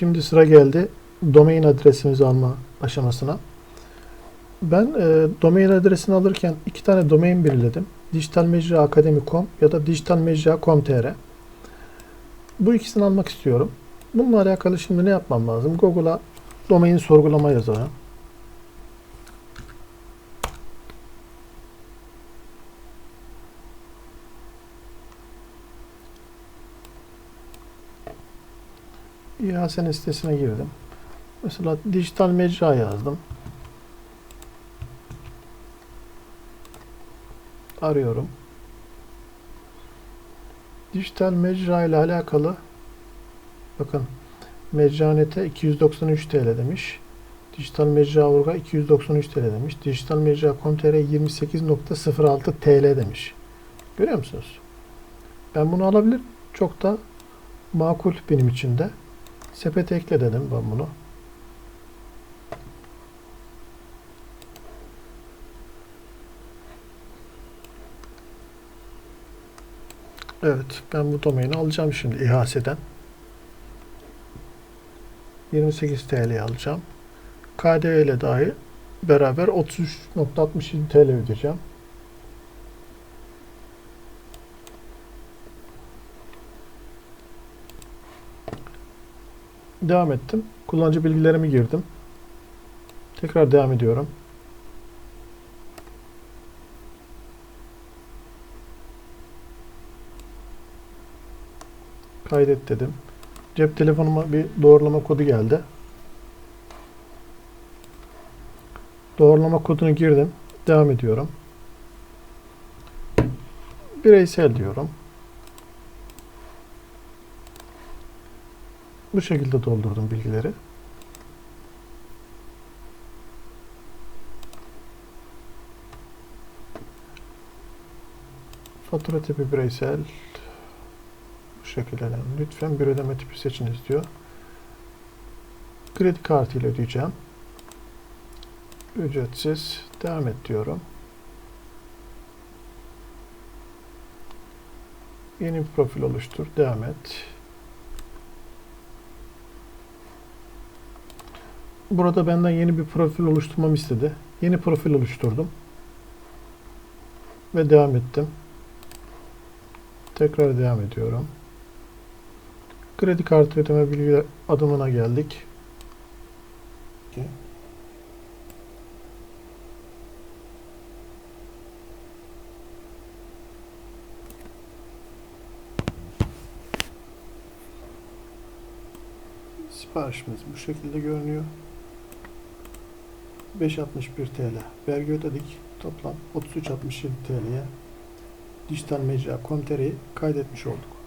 Şimdi sıra geldi domain adresimizi alma aşamasına. Ben e, domain adresini alırken iki tane domain belirledim. dijitalmecraakademi.com ya da dijitalmecra.com.tr Bu ikisini almak istiyorum. Bununla alakalı şimdi ne yapmam lazım? Google'a domain sorgulama yazarım. İHS'nin sitesine girdim. Mesela dijital mecra yazdım. Arıyorum. Dijital mecra ile alakalı bakın Mecranete 293 TL demiş. Dijital mecra orga 293 TL demiş. Dijital mecra com.tr 28.06 TL demiş. Görüyor musunuz? Ben bunu alabilir. Çok da makul benim için de. Sepete ekle dedim ben bunu. Evet, ben bu domaini alacağım şimdi İHS'den. 28 TL alacağım. KDV ile dahi beraber 33.67 TL ödeyeceğim. Devam ettim. Kullanıcı bilgilerimi girdim. Tekrar devam ediyorum. Kaydet dedim. Cep telefonuma bir doğrulama kodu geldi. Doğrulama kodunu girdim. Devam ediyorum. Bireysel diyorum. Bu şekilde doldurdum bilgileri. Fatura tipi bireysel. Bu şekilde. yani. Lütfen bir ödeme tipi seçiniz diyor. Kredi kartı ile ödeyeceğim. Ücretsiz. Devam et diyorum. Yeni bir profil oluştur. Devam et. Burada benden yeni bir profil oluşturmamı istedi. Yeni profil oluşturdum. Ve devam ettim. Tekrar devam ediyorum. Kredi kartı ödeme bilgi adımına geldik. Siparişimiz bu şekilde görünüyor. 5.61 TL. Vergi ödedik. Toplam 33.67 TL'ye dijital mecra.com.tr'yi kaydetmiş olduk.